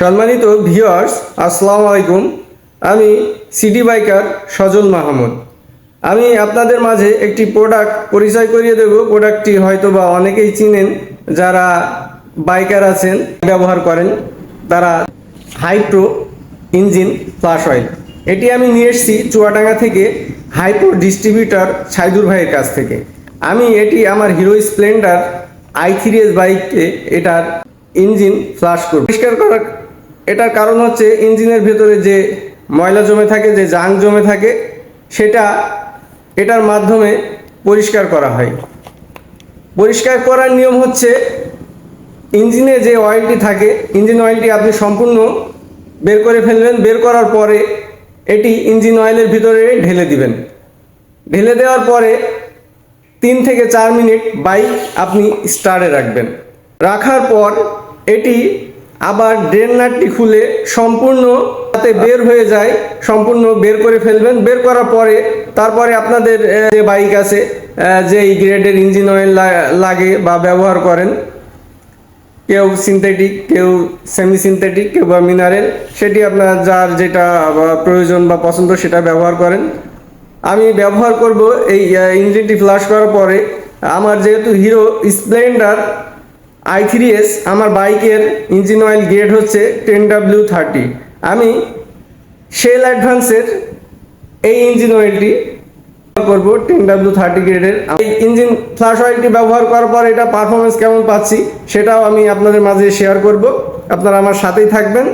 সম্মানিত ভিউয়ার্স, আসসালামু আলাইকুম। আমি সিটি বাইকার সজল মাহমুদ। আমি আপনাদের মাঝে একটি প্রোডাক্ট পরিচয় করিয়ে দেব। প্রোডাক্টটি হয়তো বা অনেকেই চিনেন, যারা বাইকার আছেন, ব্যবহার করেন, তারা হাইপ্রো ইঞ্জিন ফ্লাশ অয়েল। এটি আমি নিয়ে এসেছি চুয়াডাঙ্গা থেকে হাইপ্রো ডিস্ট্রিবিউটার সাইদুর ভাইয়ের কাছ থেকে। আমি এটি আমার Hero Splendor I three S বাইকে এটার ইঞ্জিন ফ্লাশ করব। পরিষ্কার করার এটার কারণ হচ্ছে ইঞ্জিনের ভেতরে যে ময়লা জমে থাকে, যে জাং জমে থাকে, সেটা এটার মাধ্যমে পরিষ্কার করা হয়। পরিষ্কার করার নিয়ম হচ্ছে ইঞ্জিনে যে অয়েলটি থাকে, ইঞ্জিন অয়েলটি আপনি সম্পূর্ণ বের করে ফেলবেন, বের করার পরে এটি ইঞ্জিন অয়েলের ভিতরে ঢেলে দিবেন। ঢেলে দেওয়ার পরে তিন থেকে চার মিনিট বাইক আপনি স্টারে রাখবেন। রাখার পর এটি আবার ড্রেন নাটটি খুলে সম্পূর্ণ তাতে বের হয়ে যায়, সম্পূর্ণ বের করে ফেলবেন। বের করার পরে তারপরে আপনাদের যে বাইক আছে যে এই গ্রেডের ইঞ্জিন অয়েল লাগে বা ব্যবহার করেন, কেউ সিনথেটিক কেউ সেমি সিনথেটিক কেউ বা মিনারেল সেটি আপনার যার যেটা প্রয়োজন বা পছন্দ সেটা ব্যবহার করেন। আমি ব্যবহার করব এই ইঞ্জিনটি ফ্লাশ করার পরে। আমার যেহেতু Hero Splendor I three S আমার বাইকের ইঞ্জিন অয়েল গ্রেড হচ্ছে টেন ডাব্লিউ থার্টি আমি সেল অ্যাডভান্সের এই ইঞ্জিন অয়েলটি করব টেন ডাব্লিউ থার্টি গ্রেডের এই ইঞ্জিন ফ্লাশ অয়েলটি ব্যবহার করার পর এটা পারফরমেন্স কেমন পাচ্ছি সেটাও আমি আপনাদের মাঝে শেয়ার করব। আপনারা আমার সাথেই থাকবেন।